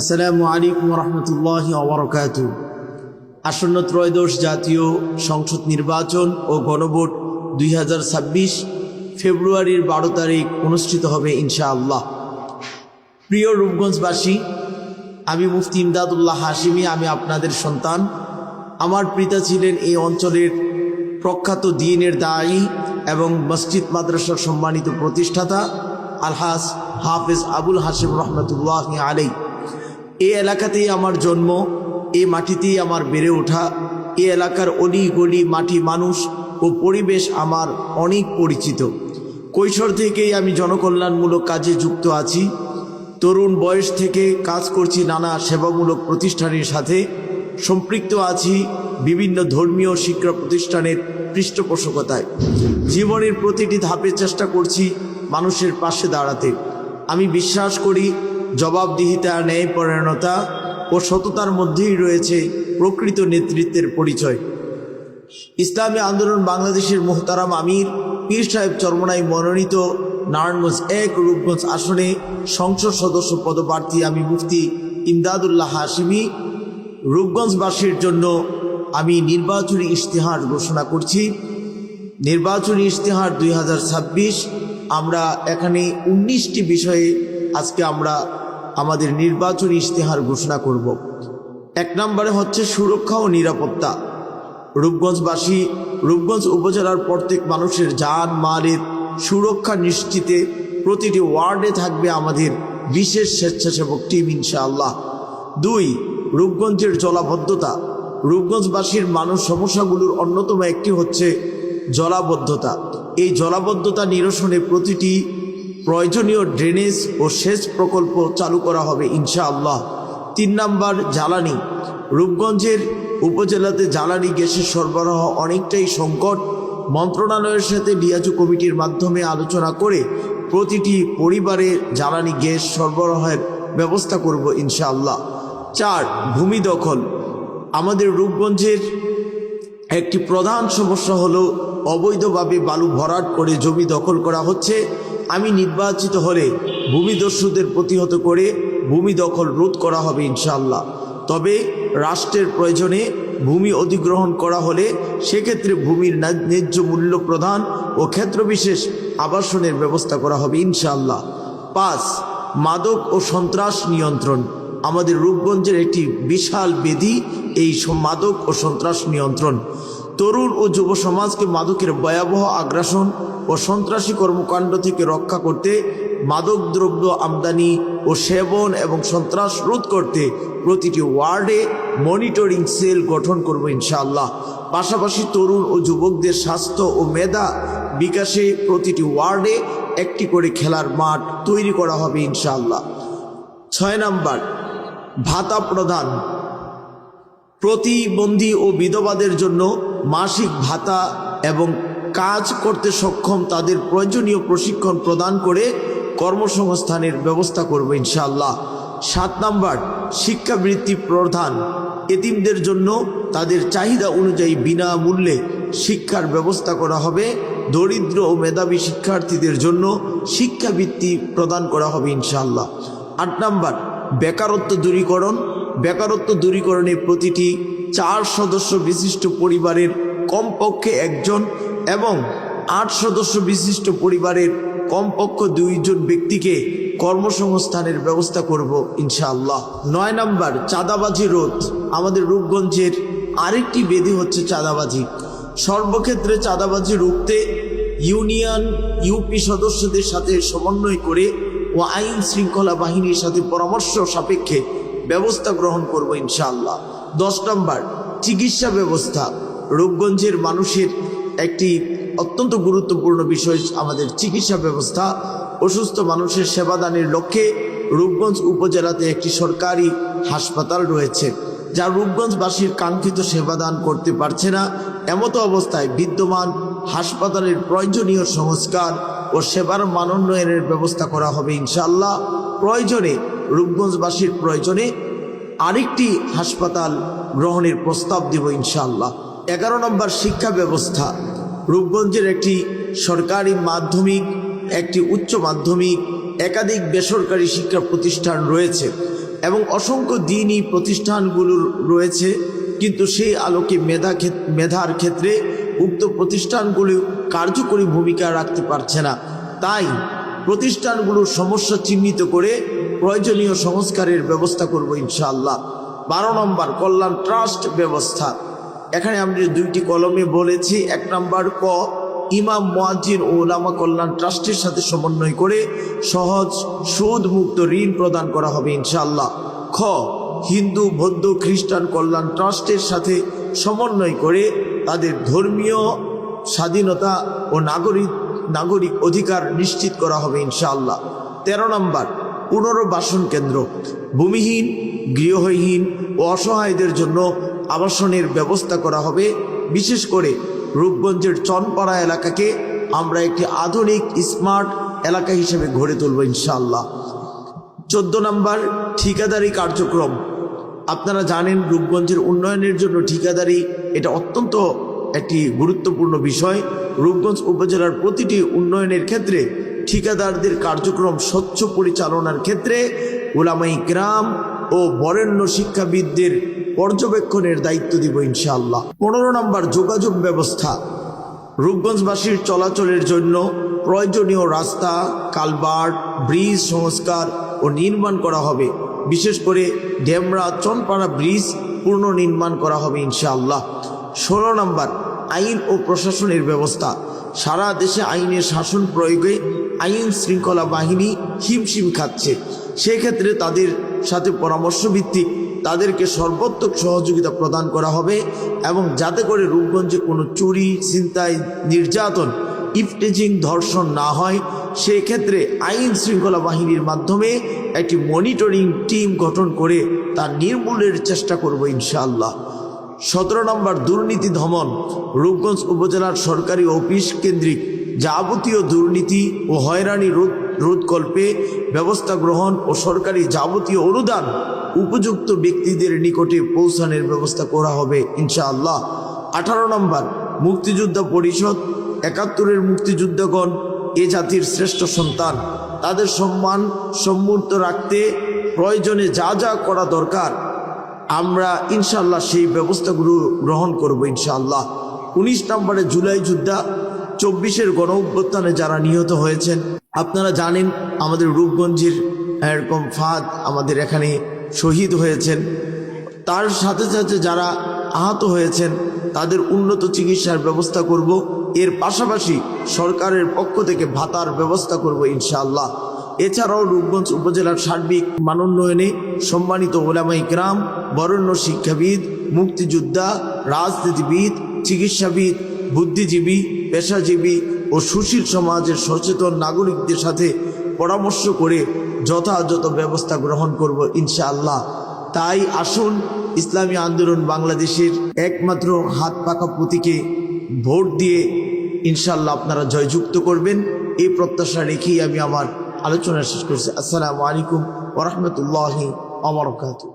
আসসালামু আলাইকুম রহমতুল্লাহ ওবরকাত। আসন্ন ত্রয়োদশ জাতীয় সংসদ নির্বাচন ও গণভোট দুই হাজার ছাব্বিশ ফেব্রুয়ারির বারো তারিখ অনুষ্ঠিত হবে ইনশাআল্লাহ। প্রিয় রূপগঞ্জবাসী, আমি মুফতি ইমদাদুল্লাহ হাসিমি আমি আপনাদের সন্তান। আমার পিতা ছিলেন এই অঞ্চলের প্রখ্যাত দিনের দায়ী এবং মসজিদ মাদ্রাসার সম্মানিত প্রতিষ্ঠাতা আলহাস হাফেজ আবুল হাসিম রহমতুল্লাহ আলাই এই এলাকাতেই আমার জন্ম এই মাটিতেই আমার বেড়ে ওঠা এই এলাকার অলি গলি মাটি মানুষ ও পরিবেশ আমার অনেক পরিচিত। কৈশোর থেকেই আমি জনকল্যাণমূলক কাজে যুক্ত আছি। তরুণ বয়স থেকে কাজ করছি নানা সেবামূলক প্রতিষ্ঠানের সাথে। সম্পৃক্ত আছি বিভিন্ন ধর্মীয় শিক্ষা প্রতিষ্ঠানের পৃষ্ঠপোষকতায়। জীবনের প্রতিটি ধাপে চেষ্টা করছি মানুষের পাশে দাঁড়াতে। আমি বিশ্বাস করি জবাবদিহিতা ন্যায় ন্যায়পরায়ণতা ও সততার মধ্যেই রয়েছে প্রকৃত নেতৃত্বের পরিচয়। ইসলামী আন্দোলন বাংলাদেশের মোহতারাম আমির, পীর সাহেব চরমনাই মনোনীত নারায়ণগঞ্জ এক রূপগঞ্জ আসনে সংসদ সদস্য পদপ্রার্থী আমি মুফতি ইমদাদুল্লাহ হাসিমি রূপগঞ্জবাসীর জন্য আমি নির্বাচনী ইশতেহার ঘোষণা করছি। নির্বাচনী ইশতেহার দুই হাজার ছাব্বিশ, আমরা এখানে উনিশটি বিষয়ে আজকে আমরা আমাদের নির্বাচনী ইশতেহার ঘোষণা করব। এক নম্বরে হচ্ছে সুরক্ষা ও নিরাপত্তা। রূপগঞ্জবাসী, রূপগঞ্জ উপজেলার প্রত্যেক মানুষের যান, মালের সুরক্ষা নিশ্চিতে প্রতিটি ওয়ার্ডে থাকবে আমাদের বিশেষ স্বেচ্ছাসেবক টিম ইনশাআল্লাহ। দুই, রূপগঞ্জের জলাবদ্ধতা। রূপগঞ্জবাসীর মানুষ সমস্যাগুলোর অন্যতম একটি হচ্ছে জলাবদ্ধতা। এই জলাবদ্ধতা নিরসনে প্রতিটি প্রয়োজনীয় ড্রেনেজ ও সেচ প্রকল্প চালু করা হবে, ইনশাআল্লাহ। তিন নাম্বার, জ্বালানি। রূপগঞ্জের উপজেলাতে জ্বালানি গ্যাসের সরবরাহ অনেকটাই সংকট। মন্ত্রণালয়ের সাথে লিয়াজু কমিটির মাধ্যমে আলোচনা করে প্রতিটি পরিবারে জ্বালানি গ্যাস সরবরাহের ব্যবস্থা করব, ইনশাআল্লাহ। চার, ভূমি দখল। আমাদের রূপগঞ্জের একটি প্রধান সমস্যা হলো, অবৈধভাবে বালু ভরাট করে জমি দখল করা হচ্ছে। আমি নির্বাচিত হলে ভূমিদস্যুদের প্রতিহত করে ভূমি দখল রোধ করা হবে ইনশাল্লাহ তবে রাষ্ট্রের প্রয়োজনে ভূমি অধিগ্রহণ করা হলে সেক্ষেত্রে ভূমির ন্যায- ন্যায্য মূল্য প্রদান ও ক্ষেত্রবিশেষ আবাসনের ব্যবস্থা করা হবে ইনশাল্লাহ পাঁচ, মাদক ও সন্ত্রাস নিয়ন্ত্রণ। আমাদের রূপগঞ্জের একটি বিশাল বেদি এই মাদক ও সন্ত্রাস নিয়ন্ত্রণ। তরুণ ও যুব সমাজকে মাদকের ভয়াবহ আগ্রাসন ও সন্ত্রাসী কর্মকাণ্ড থেকে রক্ষা করতে মাদক দ্রব্য আমদানি ও সেবন এবং সন্ত্রাস রোধ করতে প্রতিটি ওয়ার্ডে মনিটরিং সেল গঠন করব ইনশাআল্লাহ। পাশাপাশি তরুণ ও যুবকদের স্বাস্থ্য ও মেধা বিকাশে প্রতিটি ওয়ার্ডে একটি করে খেলার মাঠ তৈরি করা হবে ইনশাআল্লাহ। ছয় নাম্বার, ভাতা প্রদান। প্রতিবন্ধী ও বিধবাদের জন্য মাসিক ভাতা এবং কাজ করতে সক্ষম তাদের প্রয়োজনীয় প্রশিক্ষণ প্রদান করে কর্মসংস্থানের ব্যবস্থা করব ইনশাআল্লাহ। সাত নাম্বার, শিক্ষাবৃত্তি প্রধান। এতিমদের জন্য তাদের চাহিদা অনুযায়ী বিনামূল্যে শিক্ষার ব্যবস্থা করা হবে। দরিদ্র ও মেধাবী শিক্ষার্থীদের জন্য শিক্ষাবৃত্তি প্রদান করা হবে ইনশাআল্লাহ। আট নাম্বার, বেকারত্ব দূরীকরণ। বেকারত্ব দূরীকরণে প্রতিটি চার সদস্য বিশিষ্ট পরিবারের কমপক্ষে একজন এবং আট সদস্য বিশিষ্ট পরিবারের কমপক্ষে দুইজন ব্যক্তিকে কর্মসংস্থানের ব্যবস্থা করব, ইনশাআল্লাহ। নয় নাম্বার, চাঁদাবাজি রোধ। আমাদের রূপগঞ্জের আরেকটি বেদি হচ্ছে চাঁদাবাজি। সর্বক্ষেত্রে চাঁদাবাজি রুখতে ইউনিয়ন, ইউপি সদস্যদের সাথে সমন্বয় করে ও আইন শৃঙ্খলা বাহিনীর সাথে পরামর্শ সাপেক্ষে ব্যবস্থা গ্রহণ করব, ইনশাআল্লাহ। দশ নম্বর, চিকিৎসা ব্যবস্থা। রূপগঞ্জের মানুষের একটি অত্যন্ত গুরুত্বপূর্ণ বিষয় আমাদের চিকিৎসা ব্যবস্থা। অসুস্থ মানুষের সেবাদানের লক্ষ্যে রূপগঞ্জ উপজেলাতে একটি সরকারি হাসপাতাল রয়েছে, যা রূপগঞ্জবাসীর কাঙ্ক্ষিত সেবাদান করতে পারছে না। এমতো অবস্থায় বিদ্যমান হাসপাতালের প্রয়োজনীয় সংস্কার ও সেবার মানোন্নয়নের ব্যবস্থা করা হবে ইনশাল্লাহ প্রয়োজনে, রূপগঞ্জবাসীর প্রয়োজনে আরেকটি হাসপাতাল গ্রহণের প্রস্তাব দেব ইনশাআল্লাহ। এগারো নম্বর শিক্ষা ব্যবস্থা। রূপগঞ্জের একটি সরকারি মাধ্যমিক, একটি উচ্চ মাধ্যমিক, একাধিক বেসরকারি শিক্ষা প্রতিষ্ঠান রয়েছে এবং অসংখ্য দিনই প্রতিষ্ঠানগুলোর রয়েছে, কিন্তু সেই আলোকে মেধা মেধার ক্ষেত্রে উক্ত প্রতিষ্ঠানগুলো কার্যকরী ভূমিকা রাখতে পারছে না। তাই প্রতিষ্ঠানগুলোর সমস্যা চিহ্নিত করে প্রয়োজনীয় সংস্কারের ব্যবস্থা করব ইনশাআল্লাহ। বারো নম্বর, কল্যাণ ট্রাস্ট ব্যবস্থা। এখানে আমি দুইটি কলমে বলেছি, এক নম্বর ক, ইমাম, মোয়াজ্জিন ও ওলামা কল্যাণ ট্রাস্টের সাথে সমন্বয় করে সহজ সুদ মুক্ত ঋণ প্রদান করা হবে ইনশাআল্লাহ। খ, হিন্দু, বৌদ্ধ, খ্রিস্টান কল্যাণ ট্রাস্টের সাথে সমন্বয় করে তাদের ধর্মীয় স্বাধীনতা ও নাগরিক নাগরিক অধিকার নিশ্চিত করা হবে ইনশাআল্লাহ। তেরো নম্বর পুনর্বাসন কেন্দ্র। ভূমিহীন, গৃহহীন ও অসহায়দের জন্য আবাসনের ব্যবস্থা করা হবে। বিশেষ করে রূপগঞ্জের চনপাড়া এলাকাকে আমরা একটি আধুনিক, স্মার্ট এলাকা হিসেবে গড়ে তুলব ইনশাআল্লাহ। চোদ্দ নম্বর, ঠিকাদারি কার্যক্রম। আপনারা জানেন রূপগঞ্জের উন্নয়নের জন্য ঠিকাদারি এটা অত্যন্ত একটি গুরুত্বপূর্ণ বিষয়। রূপগঞ্জ উপজেলার প্রতিটি উন্নয়নের ক্ষেত্রে ঠিকাদারদের কার্যক্রম স্বচ্ছ পরিচালনার ক্ষেত্রে ওলামাই গ্রাম ও বরেণ্য শিক্ষাবিদদের পর্যবেক্ষণের দায়িত্ব দিব ইনশাআল্লাহ। পনেরো নম্বর, যোগাযোগ ব্যবস্থা। রূপগঞ্জবাসীর চলাচলের জন্য প্রয়োজনীয় রাস্তা কালভার্ট ব্রিজ সংস্কার ও নির্মাণ করা হবে। বিশেষ করে ডেমরা চনপাড়া ব্রিজ পুনর্নির্মাণ করা হবে ইনশাআল্লাহ। ষোলো নম্বর, আইন ও প্রশাসনের ব্যবস্থা। সারা দেশে আইনের শাসন প্রয়োগে আইন শৃঙ্খলা বাহিনী হিমশিম খাচ্ছে। সেক্ষেত্রে তাদের সাথে পরামর্শ ভিত্তিক তাদেরকে সর্বোত্তক সহযোগিতা প্রদান করা হবে এবং যাতে করে রূপগঞ্জে কোনো চুরি, ছিনতাই, নির্যাতন, ইফটেজিং ধর্ষণ না হয়, সেক্ষেত্রে আইন শৃঙ্খলা বাহিনীর মাধ্যমে একটি মনিটরিং টিম গঠন করে তা নির্মূলের চেষ্টা করব ইনশাআল্লাহ। সতেরো নম্বর দুর্নীতি দমন রূপগঞ্জ উপজেলার সরকারি অফিস কেন্দ্রিক যাবতীয় দুর্নীতি ও হয়রানি রোধ, রোধকল্পে ব্যবস্থা গ্রহণ ও সরকারি যাবতীয় অনুদান উপযুক্ত ব্যক্তিদের নিকটে পৌঁছানোর ব্যবস্থা করা হবে, ইনশাআল্লাহ। আঠারো নম্বর, মুক্তিযোদ্ধা পরিষদ, একাত্তরের মুক্তিযুদ্ধগণ এ জাতির শ্রেষ্ঠ সন্তান। তাদের সম্মান সম্মূর্ত রাখতে প্রয়োজনে যা যা করা দরকার, আমরা ইনশাল্লাহ সেই ব্যবস্থাগুলো গ্রহণ করব ইনশাল্লাহ উনিশ নম্বরে জুলাই যুদ্ধা চব্বিশের গণ অভ্যুত্থানে যারা নিহত হয়েছেন, আপনারা জানেন আমাদের রূপগঞ্জের এরকম ফাদ আমাদের এখানে শহীদ হয়েছেন। তার সাথে সাথে যারা আহত হয়েছেন, তাদের উন্নত চিকিৎসার ব্যবস্থা করব। এর পাশাপাশি সরকারের পক্ষ থেকে ভাতার ব্যবস্থা করব ইনশাআল্লাহ। এছাড়াও রূপগঞ্জ উপজেলার সার্বিক মানোন্নয়নে সম্মানিত ওলামাই গ্রাম বরেণ্য শিক্ষাবিদ, মুক্তিযোদ্ধা, রাজনীতিবিদ, চিকিৎসাবিদ, বুদ্ধিজীবী পেশাজীবী ও সুশীল সমাজের সচেতন নাগরিকদের সাথে পরামর্শ করে যথাযথ ব্যবস্থা গ্রহণ করব ইনশাআল্লাহ। তাই আসুন, ইসলামী আন্দোলন বাংলাদেশের একমাত্র হাত পাকা প্রতীকে ভোট দিয়ে ইনশাল্লাহ আপনারা জয়যুক্ত করবেন। এই প্রত্যাশা রেখেই আমি আমার আলোচনা শেষ করছি। আসসালামু আলাইকুম ওরহমতুল্লাহি অবরকাতু